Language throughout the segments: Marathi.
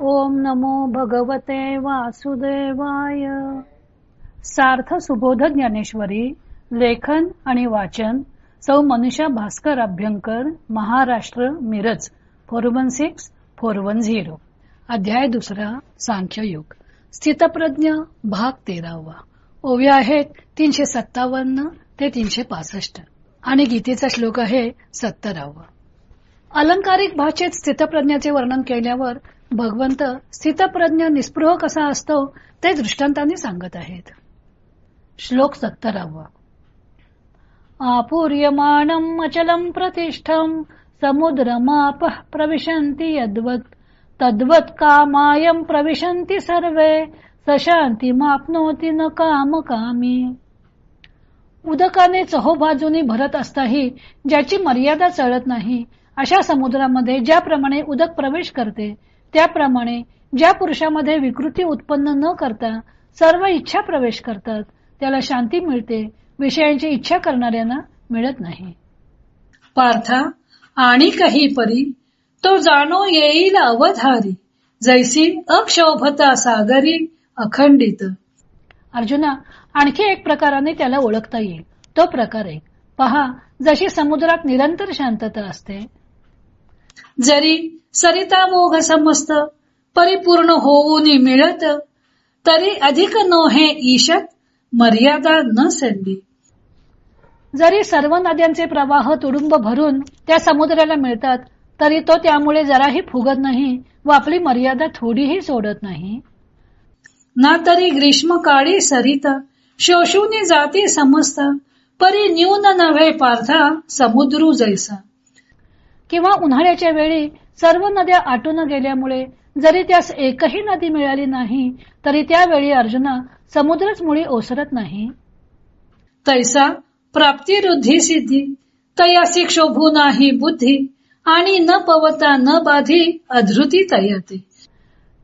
ओम नमो भगवते वासुदेवाय. सार्थ सुबोध ज्ञानेश्वरी लेखन आणि वाचन Sau Manusha Bhaskar Abhyankar Maharashtra Miraj four one six four one zero. अध्याय दुसरा सांख्ययुग स्थितप्रज्ञ भाग तेरावा. ओव्या आहेत तीनशे सत्तावन्न ते तीनशे पासष्ट. आणि गीतेचा श्लोक आहे सत्तरावा. अलंकारिक भाषेत स्थितप्रज्ञाचे वर्णन केल्यावर भगवंत स्थितप्रज्ञ निस्पृह कसा असतो ते दृष्टांताने सांगत आहेत. श्लोक सत्तरावा. आपूर्यमाणम् अचलम् प्रतिष्ठम् समुद्रमाप प्रविशन्ति यद्वत् तद्वत् कामायम प्रविशन्ति सर्वे सशांतीमाप्नोति न कामकामी उदकाने चहोबाजूनी भरत असताही ज्याची मर्यादा चळत नाही अशा समुद्रामध्ये ज्याप्रमाणे उदक प्रवेश करते त्याप्रमाणे ज्या पुरुषामध्ये विकृती उत्पन्न न करता सर्व इच्छा प्रवेश करतात त्याला शांती मिळते विषयांची इच्छा करणाऱ्यांना मिळत नाही. पार्था आणि काही परी तो जाणो येईल अवधारी जैसी अक्षोभता सागरी अखंडित. अर्जुना आणखी एक प्रकाराने त्याला ओळखता येईल. तो प्रकार एक. पहा जशी समुद्रात निरंतर शांतता असते जरी सरिता मोघ समस्त परिपूर्ण होऊन मिळत तरी अधिक नोहे ईशत मर्यादा न सेंदी जरी सर्व नद्यांचे प्रवाह तुडुंब भरून त्या समुद्राला मिळतात तरी तो त्यामुळे जराही फुगत नाही व आपली मर्यादा थोडीही सोडत नाही. ना तरी ग्रीष्म काळी सरिता शोषून जाती समस्त परी न्यून नव्हे पार्था समुद्रू जैसा. किंवा उन्हाळ्याच्या वेळी सर्व नद्या आटून गेल्यामुळे जरी त्यास एकही नदी मिळाली नाही तरी त्यावेळी अर्जुना समुद्रच मुळी ओसरत नाही. तैसा प्राप्ती रुद्धी सिद्धी तयासी क्षोभू नाही बुद्धी आणि न पवता न बाधी अधृती तयाते.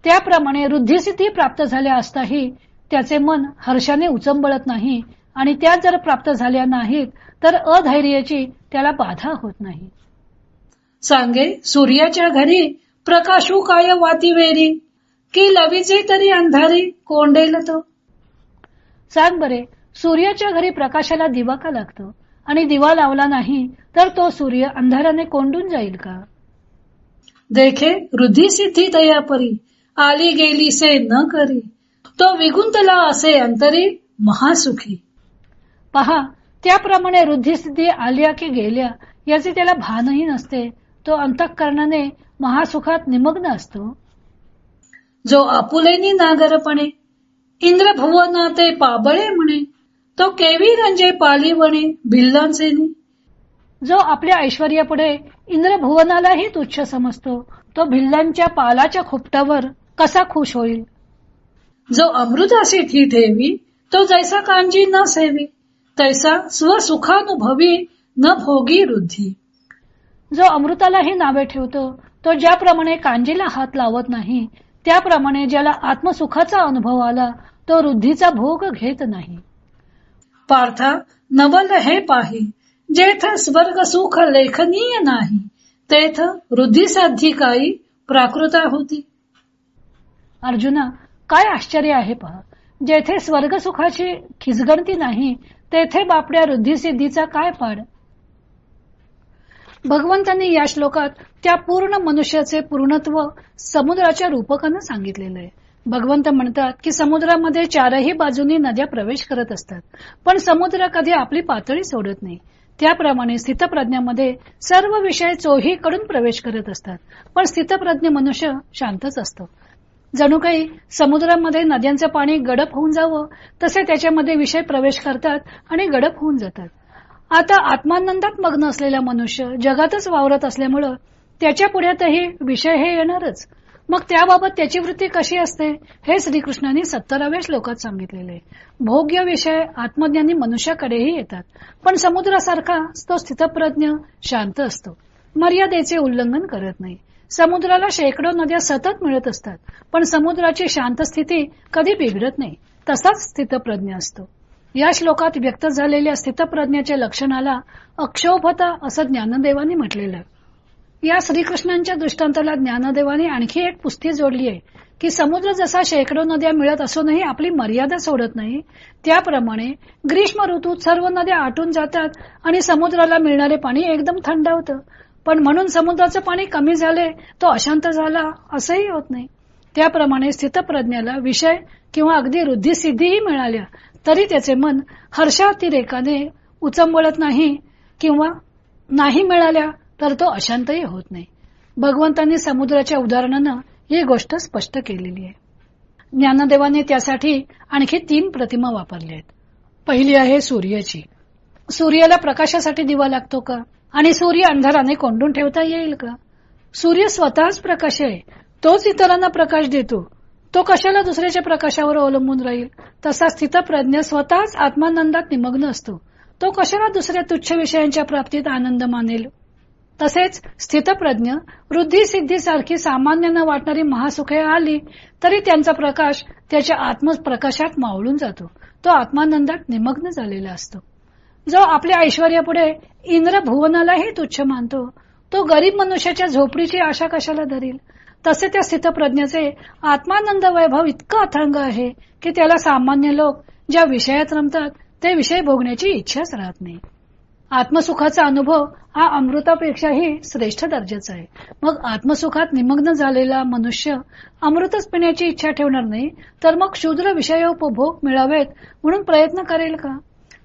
त्याप्रमाणे रुद्धिसिद्धी प्राप्त झाल्या असताही त्याचे मन हर्षाने उचंबळत नाही आणि त्या जर प्राप्त झाल्या नाहीत तर अधैर्याची त्याला बाधा होत नाही. सांगे सूर्याच्या घरी प्रकाशू काय वाती वेरी? की लविजे तरी अंधारी कोंडेल तो? सांग बरे सूर्याच्या घरी प्रकाशाला दिवा का लागतो? आणि दिवा लावला नाही तर तो सूर्य अंधाराने कोंडून जाईल का? देखे रुद्धी सिद्धी तया परी आली गेली से न करी. तो विगुंतला असे अंतरी महासुखी. पहा त्याप्रमाणे रुद्धिसिद्धी आल्या की गेल्या याचे त्याला भानही नसते. तो अंतःकरणाने महासुखात निमग्न असतो. जो आपुलेनी नागरपणे इंद्र भुवना ते पाबळे म्हणे तो केवी रंजे पालिवणे भिल्लांचेनी जो आपल्या ऐश्वर्यापुढे इंद्रभुवनालाही तुच्छ समजतो तो भिल्लांच्या पालाच्या खोपटावर कसा खुश होईल? जो अमृताशी ठी ठेवी तो जैसा कांजी न सेवी तैसा स्वसुखानुभवी न भोगी रुद्धी. जो अमृतालाही नावे ठेवतो तो ज्याप्रमाणे कांजीला हात लावत नाही त्याप्रमाणे ज्याला आत्मसुखाचा अनुभव आला तो रुद्धीचा भोग घेत नाही. पार्था नवल हे पाही जेथ स्वर्ग सुख लेखनीय नाही तेथ वृद्धी साधी काही प्राकृता होती. अर्जुना काय आश्चर्य आहे पहा जेथे स्वर्ग सुखाची खिचगणती नाही तेथे बापड्या रुद्धिसिद्धीचा काय पाड भगवंतांनी या श्लोकात त्या पूर्ण मनुष्याचे पूर्णत्व समुद्राच्या रूपकानं सांगितलेलं आहे. भगवंत म्हणतात की समुद्रामध्ये चारही बाजूनी नद्या प्रवेश करत असतात पण समुद्र कधी आपली पातळी सोडत नाही. त्याप्रमाणे स्थितप्रज्ञामध्ये सर्व विषय चोहीकडून प्रवेश करत असतात पण स्थितप्रज्ञ मनुष्य शांतच असतो. जणू काही समुद्रामध्ये नद्यांचं पाणी गडप होऊन जावं तसे त्याच्यामध्ये विषय प्रवेश करतात आणि गडप होऊन जातात. आता आत्मानंदात मग्न असलेला मनुष्य जगातच वावरत असल्यामुळं त्याच्या पुढ्यातही विषय हे येणारच. मग त्याबाबत त्याची वृत्ती कशी असते हे श्रीकृष्णांनी सत्तराव्या श्लोकात सांगितलेले. भोग्य विषय आत्मज्ञानी मनुष्याकडेही येतात पण समुद्रासारखा तो स्थितप्रज्ञ शांत असतो. मर्यादेचे उल्लंघन करत नाही. समुद्राला शेकडो नद्या सतत मिळत असतात पण समुद्राची शांत स्थिती कधी बिघडत नाही तसाच स्थितप्रज्ञ असतो. या श्लोकात व्यक्त झालेल्या स्थितप्रज्ञाच्या लक्षणाला अक्षोभता असं ज्ञानदेवानी म्हटलेलं या श्रीकृष्णांच्या दृष्टांताला ज्ञानदेवाने आणखी एक पुस्ती जोडली आहे की समुद्र जसा शेकडो नद्या मिळत असूनही आपली मर्यादा सोडत नाही त्याप्रमाणे ग्रीष्म ऋतूत सर्व नद्या आटून जातात आणि समुद्राला मिळणारे पाणी एकदम थंड होतं. पण म्हणून समुद्राचं पाणी कमी झाले तो अशांत झाला असंही होत नाही. त्याप्रमाणे स्थितप्रज्ञाला विषय किंवा अगदी रुद्धिसिद्धीही मिळाल्या तरी त्याचे मन हर्षातिरेकाने उचंबळत नाही किंवा नाही मिळाल्या तर तो अशांतही होत नाही. भगवंतांनी समुद्राच्या उदाहरणानं ही गोष्ट स्पष्ट केलेली आहे. ज्ञानदेवाने त्यासाठी आणखी तीन प्रतिमा वापरल्या आहेत. पहिली आहे सूर्याची. सूर्याला प्रकाशासाठी दिवा लागतो का? आणि सूर्य अंधाराने कोंडून ठेवता येईल का? सूर्य स्वतःच प्रकाश आहे तोच इतरांना प्रकाश देतो. तो कशाला दुसऱ्याच्या प्रकाशावर अवलंबून राहील? तसा स्थितप्रज्ञ स्वतःच आत्मानंदात निमग्न असतो. तो कशाला दुसऱ्या तुच्छ विषयांच्या प्राप्तीत आनंद मानेल? तसेच स्थितप्रज्ञ वृद्धी सिद्धी सारखी सामान्यांना वाटणारी महासुखे आली तरी त्यांचा प्रकाश त्याच्या आत्मप्रकाशात मावळून जातो. तो आत्मानंदात निमग्न झालेला असतो. जो आपल्या ऐश्वर्यापुढे इंद्र भुवनालाही तुच्छ मानतो. तो गरीब मनुष्याच्या झोपडीची आशा कशाला धरील? तसे त्या स्थितप्रज्ञेचे आत्मानंद वैभव इतकं अथांग आहे की त्याला सामान्य लोक ज्या विषयात रमतात ते विषय भोगण्याची इच्छाच राहत नाही. आत्मसुखाचा अनुभव हा अमृतापेक्षाही श्रेष्ठ दर्जाचा आहे. मग आत्मसुखात निमग्न झालेला मनुष्य अमृतच पिण्याची इच्छा ठेवणार नाही तर मग शूद्र विषयोपभोग मिळावेत म्हणून प्रयत्न करेल का?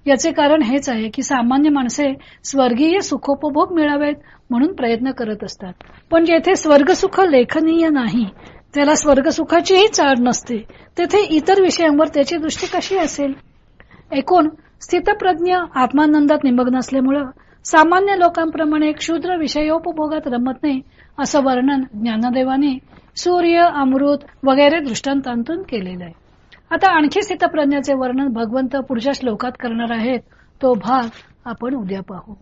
याचे कारण हेच आहे की सामान्य माणसे स्वर्गीय सुखोपभोग मिळावेत म्हणून प्रयत्न करत असतात. पण जेथे स्वर्गसुख लेखनीय नाही त्याला स्वर्गसुखाचीही चाड नसते तेथे इतर विषयांवर त्याची दृष्टी कशी असेल? एकूण स्थितप्रज्ञ आत्मानंदात निमग्न असल्यामुळं सामान्य लोकांप्रमाणे क्षुद्र विषयोपभोगात रमत नाही असं वर्णन ज्ञानदेवाने सूर्य अमृत वगैरे दृष्टांतांतून केलेलं आहे. आता आणखी स्थितप्रज्ञाचे वर्णन भगवंत पुढच्या श्लोकात करणार आहेत. तो भाग आपण उद्या पाहू.